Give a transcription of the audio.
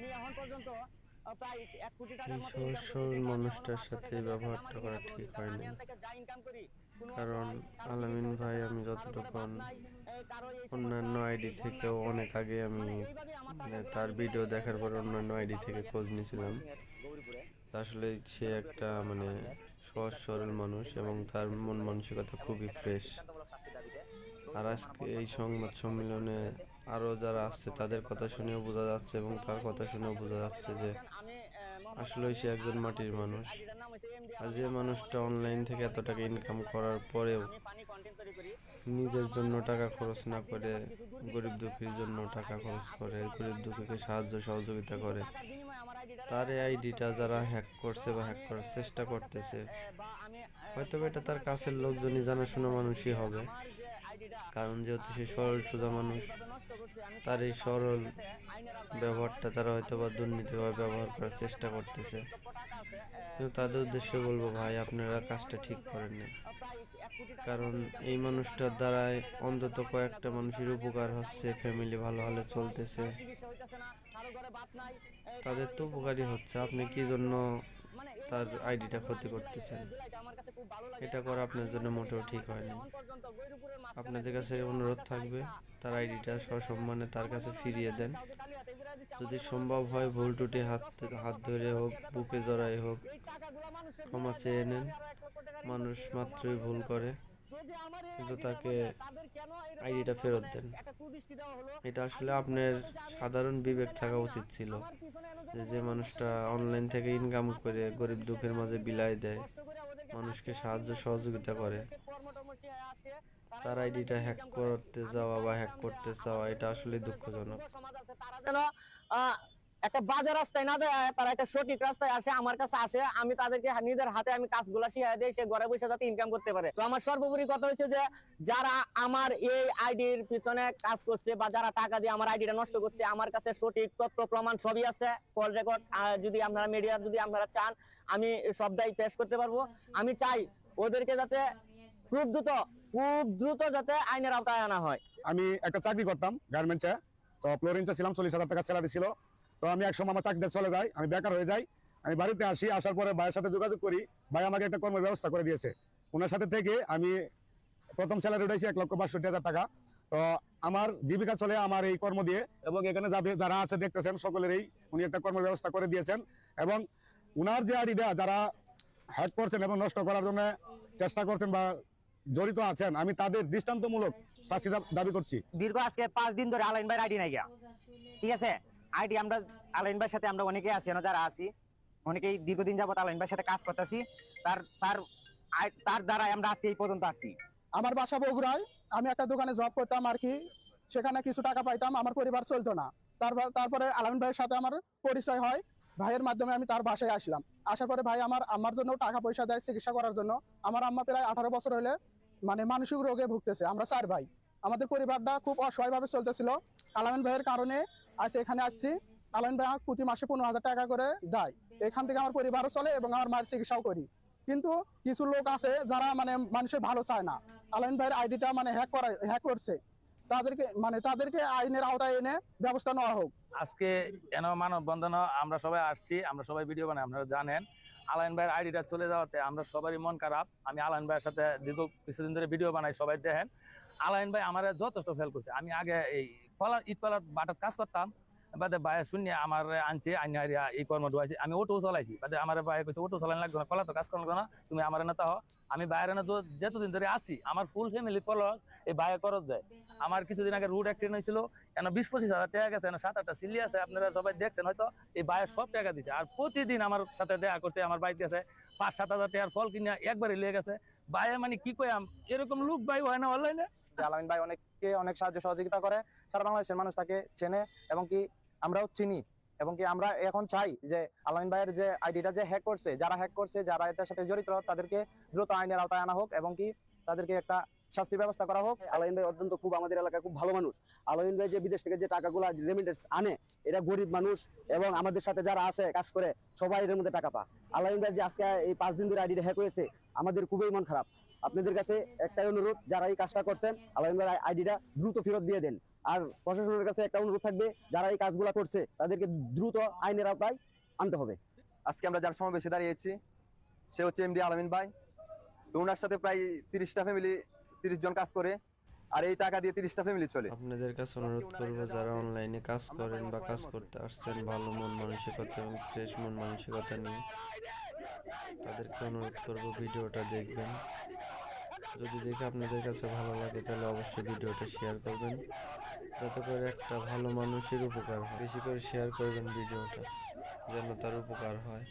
আমি এখন পর্যন্ত প্রায় এক কোটি টাকার মতো সরল মানুষটার সাথে ব্যবহারটা করা ঠিক হয়নি। কারণ আলামিন ভাই আমি যতটুকু অন্যান্য আইডি থেকেও অনেক আগে আমি মানে মানে তার ভিডিও দেখার পর অন্যান্য আইডি থেকে খোঁজ নিয়েছিলাম। আসলে সে একটা মানে সহজ সরল মানুষ এবং তার মন মানসিকতা খুবই ফ্রেশ আর আজকে এই সংবাদ সম্মেলনে আরও যারা আসছে তাদের কথা শুনেও বোঝা যাচ্ছে এবং তার কথা শুনেও বোঝা যাচ্ছে যে আসলে সে একজন মাটির মানুষ। আর যে মানুষটা অনলাইন থেকে এত টাকা ইনকাম করার পরেও নিজের জন্য টাকা খরচ না করে, গরিব দুঃখীর জন্য টাকা খরচ করে, গরিব দুঃখীকে সাহায্য সহযোগিতা করে, তার এই আইডিটা যারা হ্যাক করছে বা হ্যাক করার চেষ্টা করতেছে হয়তো এটা তার কাছের লোকজনই জানাশোনা মানুষই হবে। কারণ যেহেতু সে সরল, সোজা মানুষ তার এই সরল ব্যবহারটা তারা হয়তো বা দুর্নীতিভাবে ব্যবহার করার চেষ্টা করতেছে। কিন্তু তাদের উদ্দেশ্যে বলব, ভাই, আপনারা কাজটা ঠিক কোটি টাকা কারণ এই মানুষটার দ্বারাই অন্তত কয়েকটা মানুষের উপকার হচ্ছে ফ্যামিলি ভালো ভালো চলতেছে। না তাদের তো উপকারই হচ্ছে। আপনি কি জন্য তার আইডিটা ক্ষতি করতেছেন। এটা করা আপনার জন্য মোটেও ঠিক হয়নি। আপনাদের কাছে অনুরোধ থাকবে, তার আইডিটা সসম্মানে তার কাছে ফিরিয়ে দেন। যদি সম্ভব হয়, ভুল টুটি হাত হাত ধরে হোক, বুকে জড়াই হোক, ক্ষমা চেয়ে নেন। মানুষ মাত্রই ভুল করে, কিন্তু তাকে আইডিটা ফেরত দেন। এটা আসলে আপনার সাধারণ বিবেক থাকা উচিত ছিল। যে মানুষটা অনলাইন থেকে ইনকাম করে গরিব দুঃখের মাঝে বিলাই দেয়, মানুষকে সাহায্য সহযোগিতা করে, তার আইডিটা হ্যাক করতে যাওয়া বা হ্যাক করতে চাওয়া, এটা আসলে দুঃখজনক। একটা বাজে রাস্তায় না যায়, তারা একটা সঠিক রাস্তায় আসে, আমার কাছে আসে, আমি তাদেরকে নিজের হাতে আমি কাজগুলা শিখাই দিই, সে ঘরে বসে যাতে ইনকাম করতে পারে। তো আমার সর্বোপরি কথা হচ্ছে যে, যারা আমার এই আইডির পিছনে কাজ করছে বা যারা টাকা দিয়ে আমার আইডিটা নষ্ট করছে, আমার কাছে সঠিক তথ্য, প্রমাণ সবই আছে কল রেকর্ড যদি আপনারা মিডিয়া যদি আপনারা চান, আমি সবটাই পেশ করতে পারব। আমি চাই ওদেরকে যাতে খুব দ্রুত খুব দ্রুত যাতে আইনের আওতায় আনা হয়। আমি একটা চাকরি করতাম গার্মেন্টসে তো ফ্লোরিংসে ছিলাম, চল্লিশ হাজার টাকা স্যালারি ছিল। তো আমি এক সময় আমার চাকরিটা চলে যাই, আমি বেকার হয়ে যাই। আমি বাড়িতে আসি, আসার পরে ভাইয়ের সাথে যোগাযোগ করি। ভাই আমাকে একটা কর্মের ব্যবস্থা করে দিয়েছে। ওনার সাথে থেকে আমি প্রথম স্যালারি উঠেছি এক লক্ষ বাষট্টি হাজার টাকা। তো আমার জীবিকা চলে আমার এই কর্ম দিয়ে এবং এখানে যারা আছে দেখতেছেন সকলেরই উনি একটা কর্মের ব্যবস্থা করে দিয়েছেন। এবং উনার যে আইডিটা, যারা হ্যাক করছেন এবং নষ্ট করার জন্য চেষ্টা করছেন বা জড়িত আছেন, আমি তাদের দৃষ্টান্তমূলক শাস্তি দাবি করছি। দীর্ঘ আজকে পাঁচ দিন ধরে আলাইন ভাইয়ের আইডি নাই গিয়া। ঠিক আছে? আইডি আমরা আলাইন সাথে আমরা অনেকে আছি যারা আছি, অনেকেই দীর্ঘদিন যাবত আলাইন ভাইয়ের সাথে কাজ করতেছি। তার তার তার দ্বারা আমরা আজকে এই পর্যন্ত আসছি। আমার বাসা বগুড়ায়, আমি একটা দোকানে জব করতাম আর কি, সেখানে কিছু টাকা পাইতাম, আমার পরিবার চলতো না। তারপর তারপরে আলামিন ভাইয়ের সাথে আমার পরিচয় হয়, ভাইয়ের মাধ্যমে আমি তার বাসায় আসলাম। আসার পরে ভাই আমার আম্মার জন্য টাকা পয়সা দেয় চিকিৎসা করার জন্য। আমার আম্মা প্রায় আঠারো বছর হলে মানে মানসিক রোগে ভুগতেছে, আমরা চার ভাই। আমাদের পরিবারটা খুব অসহায়ভাবে চলতেছিল। আলামিন ভাইয়ের কারণে আজ এখানে আসছি। আলামিন ভাই আমার প্রতি মাসে পনেরো হাজার টাকা করে দেয়। এখান থেকে আমার পরিবারও চলে এবং আমার মায়ের চিকিৎসাও করি। কিন্তু কিছু লোক আছে যারা মানে মানুষের ভালো চায় না। আলাইন ভাইয়ের আইডিটা মানে হ্যাক করা হ্যাক করছে। তাদেরকে মানে তাদেরকে আইনের আওতায় এনে ব্যবস্থা নেওয়া হোক। আজকে কেন মানববন্ধন আমরা সবাই আসছি, আমরা সবাই ভিডিও বানাই, আপনারা জানেন। আলাইন ভাইয়ের আইডিটা চলে যাওয়াতে আমরা সবারই মন খারাপ। আমি আলাইন ভাইয়ের সাথে দীর্ঘ কিছুদিন ধরে ভিডিও বানাই, সবাই দেখেন। আলাইন ভাই আমার যথেষ্ট ফেল করছে। আমি আগে এই কলার ইট কলার বাটার কাজ করতাম। বাদে বাইরে শুনিয়ে আমার আনছে, আইন এই কর্ম ঢুকাইছি আমি অটো চলাইছি। বাদে আমার বাইরে কইছে, অটো চালান লাগবে না কলা তো কাজ করার লাগবে না, তুমি আমার এনে তাহ আমি বাইরে না যেতদিন ধরে আসি আমার ফুল ফ্যামিলি কলস এই বাইরে করত দেয়। আমার কিছুদিন আগে রুট অ্যাক্সিডেন্ট হয়েছিল কেন বিশ পঁচিশ হাজার টাকা গেছে সাত আটটা সিলি আছে, আপনারা সবাই দেখছেন হয়তো, এই বাইরের সব টাকা দিছে। আর প্রতিদিন আমার সাথে দেখা করছে, আমার বাড়িতে আছে, পাঁচ সাত হাজার টাকার ফল কিনে একবারই লেগে গেছে। বাইরে মানে কি কয়াম এরকম লুক বাই হয় না অনলাইনে আলামিন ভাই অনেককে অনেক সাহায্য সহযোগিতা করে, সারা বাংলাদেশের মানুষ তাকে চেনে এবং কি আমরাও চিনি এবং কি আমরা এখন চাই যে আলামিন ভাইয়ের যে আইডিটা যে হ্যাক করছে, যারা হ্যাক করছে, যারা এটার সাথে জড়িত, তাদেরকে দ্রুত আইনের আওতায় আনা হোক এবং কি তাদেরকে একটা শাস্তির ব্যবস্থা করা হোক। আলাইন ভাই অত্যন্ত খুব আমাদের এলাকার খুব ভালো মানুষ। আলাইন ভাই যে বিদেশ থেকে যে টাকাগুলো রেমিটেন্স আনে, এটা গরিব মানুষ এবং আমাদের সাথে যারা আছে, কাজ করে, সবাই এর মধ্যে টাকা পা আলাইন ভাই যে আজকে এই পাঁচ দিন ধরে আইডিটা হ্যাক হয়েছে, আমাদের খুবই মন খারাপ। আপনাদের কাছে একটাই অনুরোধ, যারা এই কাজটা করছেন, আলাইন ভাই আইডিটা দ্রুত ফেরত দিয়ে দেন। আর প্রশাসনের কাছে একটা অনুরোধ থাকবে, যারা এই কাজগুলো করছে, তাদেরকে দ্রুত আইনের আওতায় আনতে হবে। আজকে আমরা যার সমাবেশে দাঁড়িয়েছি, সে হচ্ছে এমডি আলমিন ভাই। তো ওনার সাথে প্রায় তিরিশটা ফ্যামিলি তিরিশ জন কাজ করে আর এই টাকা দিয়ে তিরিশটা ফ্যামিলি চলে। আপনাদের কাছে অনুরোধ করব যারা অনলাইনে কাজ করেন বা কাজ করতে আসছেন ভালো মন মানসিকতা এবং ফ্রেশ মন মানসিকতা নিয়ে তাদেরকে অনুরোধ করব ভিডিওটা দেখবেন। যদি দেখে আপনাদের কাছে ভালো লাগে তাহলে অবশ্যই ভিডিওটা শেয়ার করবেন। যাতে করে একটা ভালো মানুষের উপকার হয়। বেশি করে শেয়ার করবেন ভিডিওটা যেন তার উপকার হয়।